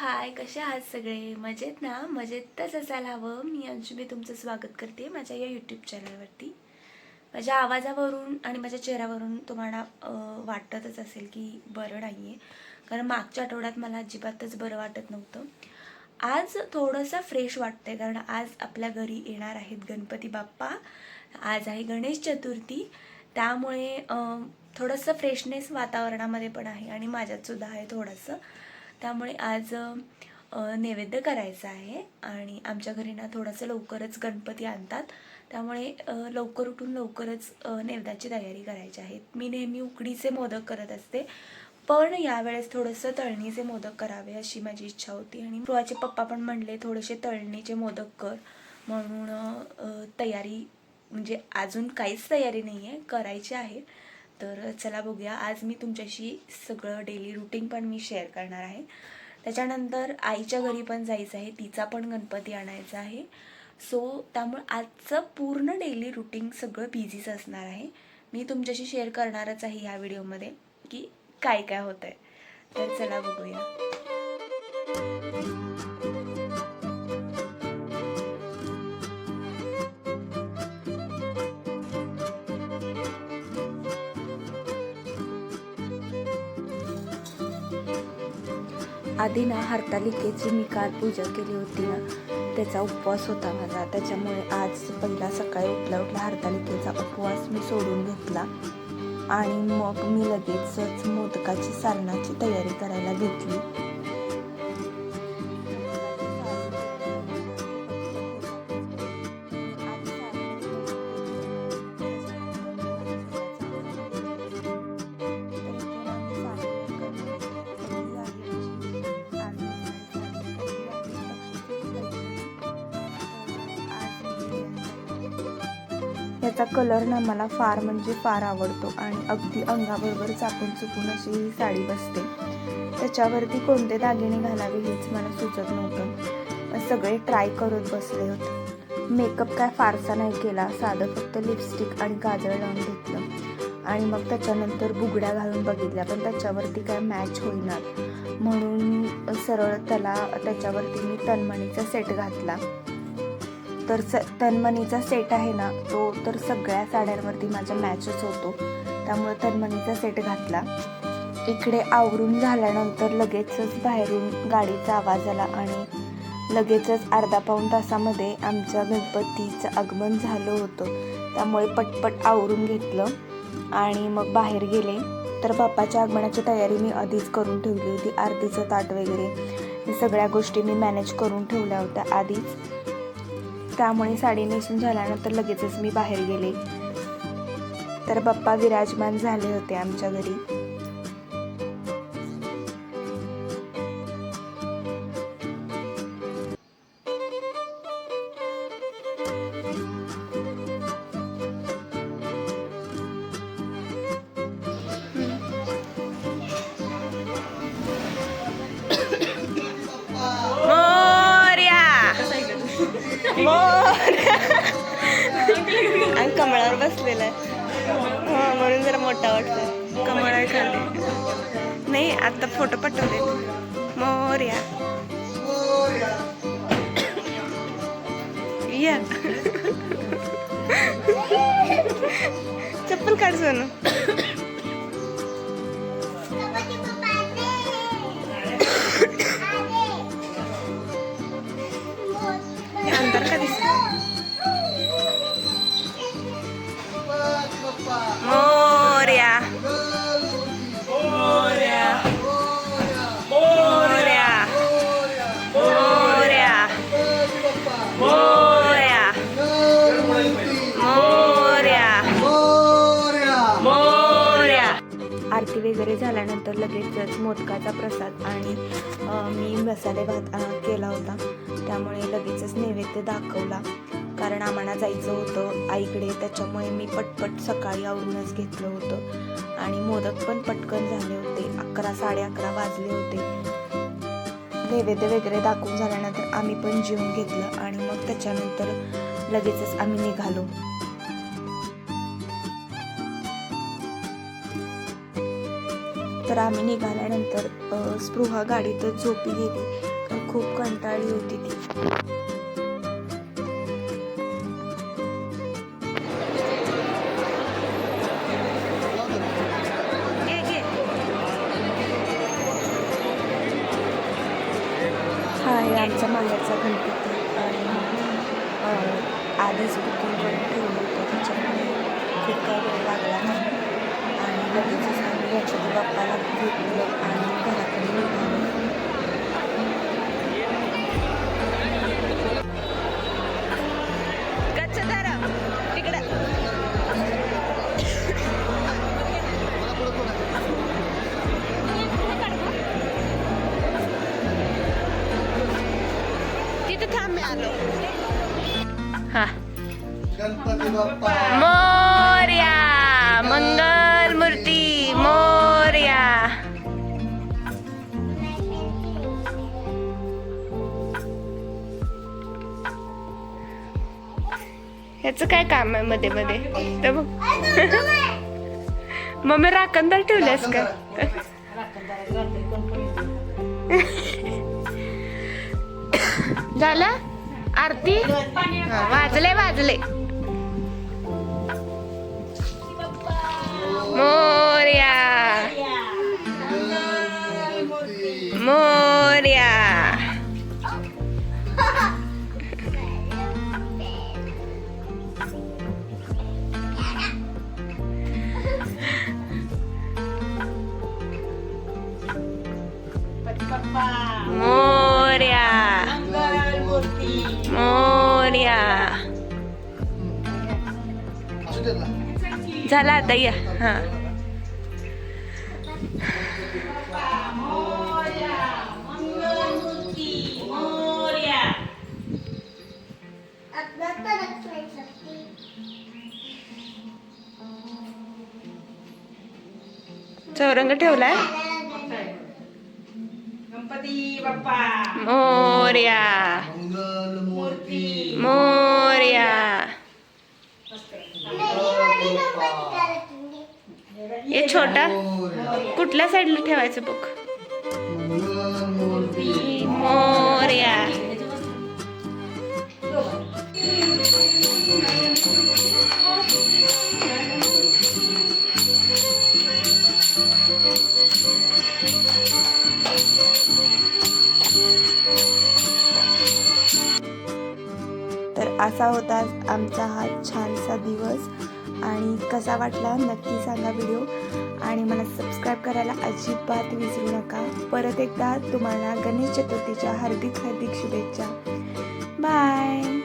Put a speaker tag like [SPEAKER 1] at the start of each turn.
[SPEAKER 1] हाय कसे आहात सगळे? मजेत ना? मजेतच असायला हवं. मी अंशुमी तुमचं स्वागत करते माझ्या या यूट्यूब चॅनलवरती माझ्या आवाजावरून आणि माझ्या चेहऱ्यावरून तुम्हाला वाटतच असेल की बरं नाही आहे कारण मागच्या आठवड्यात मला अजिबातच बरं वाटत नव्हतं. आज थोडंसं फ्रेश वाटतंय कारण आज आपल्या घरी येणार आहेत गणपती बाप्पा. आज आहे गणेश चतुर्थी. त्यामुळे थोडंसं फ्रेशनेस वातावरणामध्ये पण आहे आणि माझ्यातसुद्धा आहे थोडंसं. त्यामुळे आज नैवेद्य करायचं आहे आणि आमच्या घरी ना थोडंसं लवकरच गणपती आणतात. त्यामुळे लवकर उठून लवकरच नैवेद्याची तयारी करायची आहे. मी नेहमी उकडीचे मोदक करत असते पण यावेळेस थोडंसं तळणीचे मोदक करावे अशी माझी इच्छा होती. आणि प्रुवाचे पप्पा पण म्हणले थोडेसे तळणीचे मोदक कर. म्हणून तयारी म्हणजे अजून काहीच तयारी नाही आहे करायची आहे. तर चला बघूया. आज मी तुमच्याशी सगळं डेली रुटीन पण मी शेअर करणार आहे. त्याच्यानंतर आईच्या घरी पण जायचं आहे. तिचा पण गणपती आणायचा आहे. सो त्यामुळे आजचं पूर्ण डेली रुटीन सगळं बिझीच असणार आहे. मी तुमच्याशी शेअर करणारच आहे ह्या व्हिडिओमध्ये की काय काय होतं आहे तर चला बघूया. आधी ना हरतालिकेची मी काल पूजा केली होती ना त्याचा उपवास होता माझा. त्याच्यामुळे आज पहिला सकाळी उठल्या उठल्या हरतालिकेचा उपवास मी सोडून घेतला. आणि मग मी लगेचच मोदकाची सारणाची तयारी करायला घेतली. याचा कलर ना मला फार म्हणजे फार आवडतो आणि अगदी अंगाबरोबर चापून चुकून अशी ही साडी बसते. त्याच्यावरती कोणते दागिने घालावे हेच मला सुचत नव्हतं. सगळे ट्राय करत बसले होते. मेकअप काय फारसा नाही केला साधं फक्त लिपस्टिक आणि काजळ लावून घेतलं. आणि मग त्याच्यानंतर बुगड्या घालून बघितल्या पण त्याच्यावरती काय मॅच होईनात म्हणून सरळ त्याला त्याच्यावरती मी तन्मणीचा सेट घातला. तर स तन्मणीचा सेट आहे ना तो तर सगळ्या साड्यांवरती माझ्या मॅचच होतो. त्यामुळे तन्मणीचा सेट घातला. इकडे आवरून झाल्यानंतर लगेचच बाहेरून गाडीचा आवाज आला आणि लगेचच अर्धा पाऊण तासामध्ये आमच्या गणपतीचं आगमन झालं होतं. त्यामुळे पटपट आवरून घेतलं आणि मग बाहेर गेले. तर बाप्पाच्या आगमनाची तयारी मी आधीच करून ठेवली होती आरतीचं ताट वगैरे. हे सगळ्या गोष्टी मी मॅनेज करून ठेवल्या होत्या आधीच. त्यामुळे साडी नेसून झाल्यानंतर लगेचच मी बाहेर गेले. तर बाप्पा विराजमान झाले होते आमच्या घरी. कमळावर बसलेला आहे. हा म्हणून जरा मोठा वाटतोय. कमळ खाली. नाही आता फोटो पाठवले मोर्या. या. चप्पल काढ सोनू. मोर्या मोर्या मोर्या मोर्या मोर्या मोर्या मोर्या आरती वगैरे झाल्यानंतर लगेचच मोदकाचा प्रसाद आणि मी मसाले भात केला होता. त्यामुळे लगेचच नैवेद्य दाखवला. कारण आम्हाला जायचं होतं. आईकडे त्याच्यामुळे मी पटपट सकाळी आवरूनच घेतलं होतं. आणि मोदक पण पटकन झाले होते. अकरा साडे अकरा वाजले होते. नैवेद्य वगैरे दाखवून झाल्यानंतर आम्ही पण जेवून घेतलं आणि मग त्याच्यानंतर लगेचच आम्ही निघालो. तर आम्ही निघाल्यानंतर स्पृहा गाडीतच झोपी गेली. खूप कंटाळली होती ती. आमचा माहेरचा गणपती आणि आधीच बुकिंग करून ठेवलं होतं. त्याच्यामुळे खूप काय वेळ लागला नाही. आणि लगेचच आम्ही गणपती बाप्पाला घेतलं आणि घराकडे निघालो
[SPEAKER 2] आलो
[SPEAKER 1] हा
[SPEAKER 3] बाप्पा.
[SPEAKER 1] मोर्या मंगल मूर्ती मोर्या. ह्याचं काय काम आहे मध्ये मध्ये? तर बघ. मम्मी राखणदार ठेवल्यास का? झालं? आरती. वाजले वाजले. मोर्या. मोर्या. मोर्या. मोर्या. झाला आता या. हा. चौरंग ठेवलाय?
[SPEAKER 2] गणपती बाप्पा.
[SPEAKER 1] मोर्या.
[SPEAKER 3] मंगल मूर्ती.
[SPEAKER 1] मोर्या. हे छोटा. कुठल्या साईडला ठेवायचं बुक असा होता आमचा हा छानसा दिवस. आणि कसा वाटला नक्की सांगा व्हिडिओ आणि मला सबस्क्राईब करायला अजिबात विसरू नका. परत एकदा तुम्हाला गणेश चतुर्थीच्या हार्दिक हार्दिक शुभेच्छा. बाय